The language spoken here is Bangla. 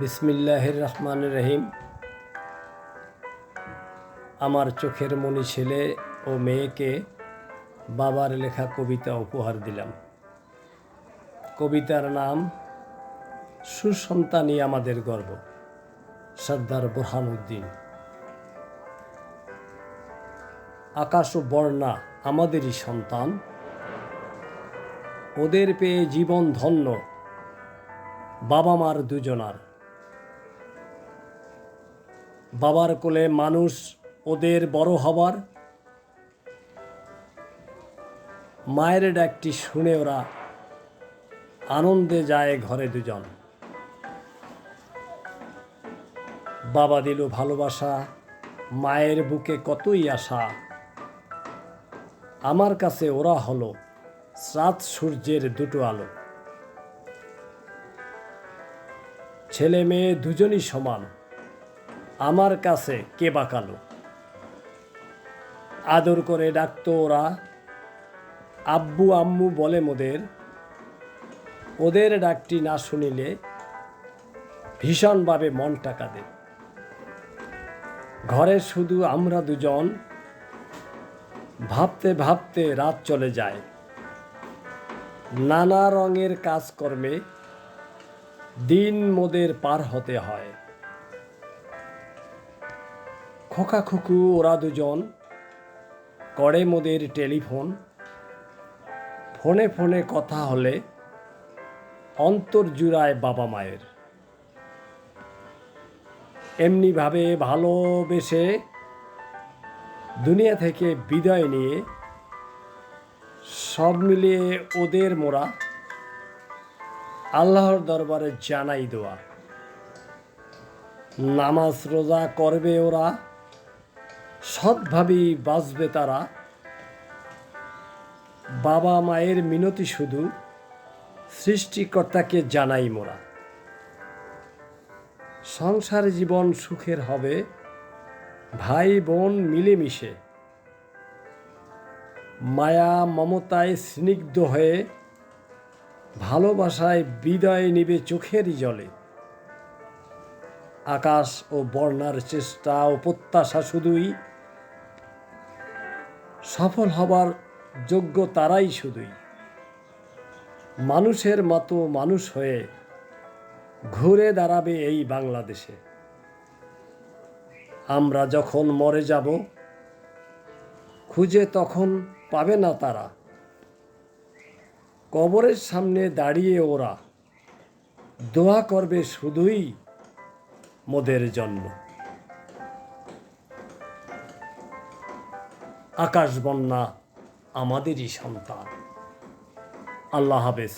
বিসমিল্লাহির রহমান রহিম আমার চোখের মনি ছেলে ও মেয়েকে বাবার লেখা কবিতা উপহার দিলাম। কবিতার নাম, সুসন্তানই আমাদের গর্ব, সর্দার বোরহানুদ্দিন আকাশ ও বর্ণা আমাদেরই সন্তান। ওদের পেয়ে জীবন ধন্য বাবা মার দুজনার। বাবার কোলে মানুষ ওদের বড় হবার। মায়ের ডাকটি শুনে ওরা আনন্দে যায় ঘরে দুজন। বাবা দিল ভালোবাসা, মায়ের বুকে কতই আশা। আমার কাছে ওরা হলো রাত সূর্যের দুটো আলো। ছেলে মেয়ে দুজনই সমান। আমার কাছে কে বাকালো আদর করে ডাকতো ওরা। আব্বু আম্মু বলে মোদের। ওদের ডাকটি না শুনিলে ভীষণভাবে মন টাকা কাঁদে। ঘরে শুধু আমরা দুজন। ভাবতে ভাবতে রাত চলে যায়। নানা রঙের কাজকর্মে দিন মোদের পার হতে হয়। খোকা খুকু ওরা দুজন করে মোদের টেলিফোন। ফোনে ফোনে কথা হলে অন্তর জুড়ায় বাবা মায়ের। এমনিভাবে ভালোবেসে দুনিয়া থেকে বিদায় নিয়ে সব মিলিয়ে ওদের মোরা আল্লাহর দরবারে জানাই দোয়া। নামাজ রোজা করবে ওরা। সৎভাবেই বাঁচবে তারা। বাবা মায়ের মিনতি শুধু সৃষ্টিকর্তাকে জানাই মোরা। সংসার জীবন সুখের হবে, ভাই বোন মিলেমিশে। মায়া মমতায় স্নিগ্ধ হয়ে, ভালোবাসায় বিদায় নিবে চোখেরই জলে। আকাশ ও বর্ণার চেষ্টা ও প্রত্যাশা শুধুই সফল হবার যোগ্য তারাই শুধুই। মানুষের মতো মানুষ হয়ে ঘুরে দাঁড়াবে এই বাংলাদেশে। আমরা যখন মরে যাব, খুঁজে তখন পাবে না তারা। কবরের সামনে দাঁড়িয়ে ওরা দোয়া করবে শুধুই মোদের জন্য। আকাশ বন্যা আমাদেরই সন্তান। আল্লাহ হাফেজ।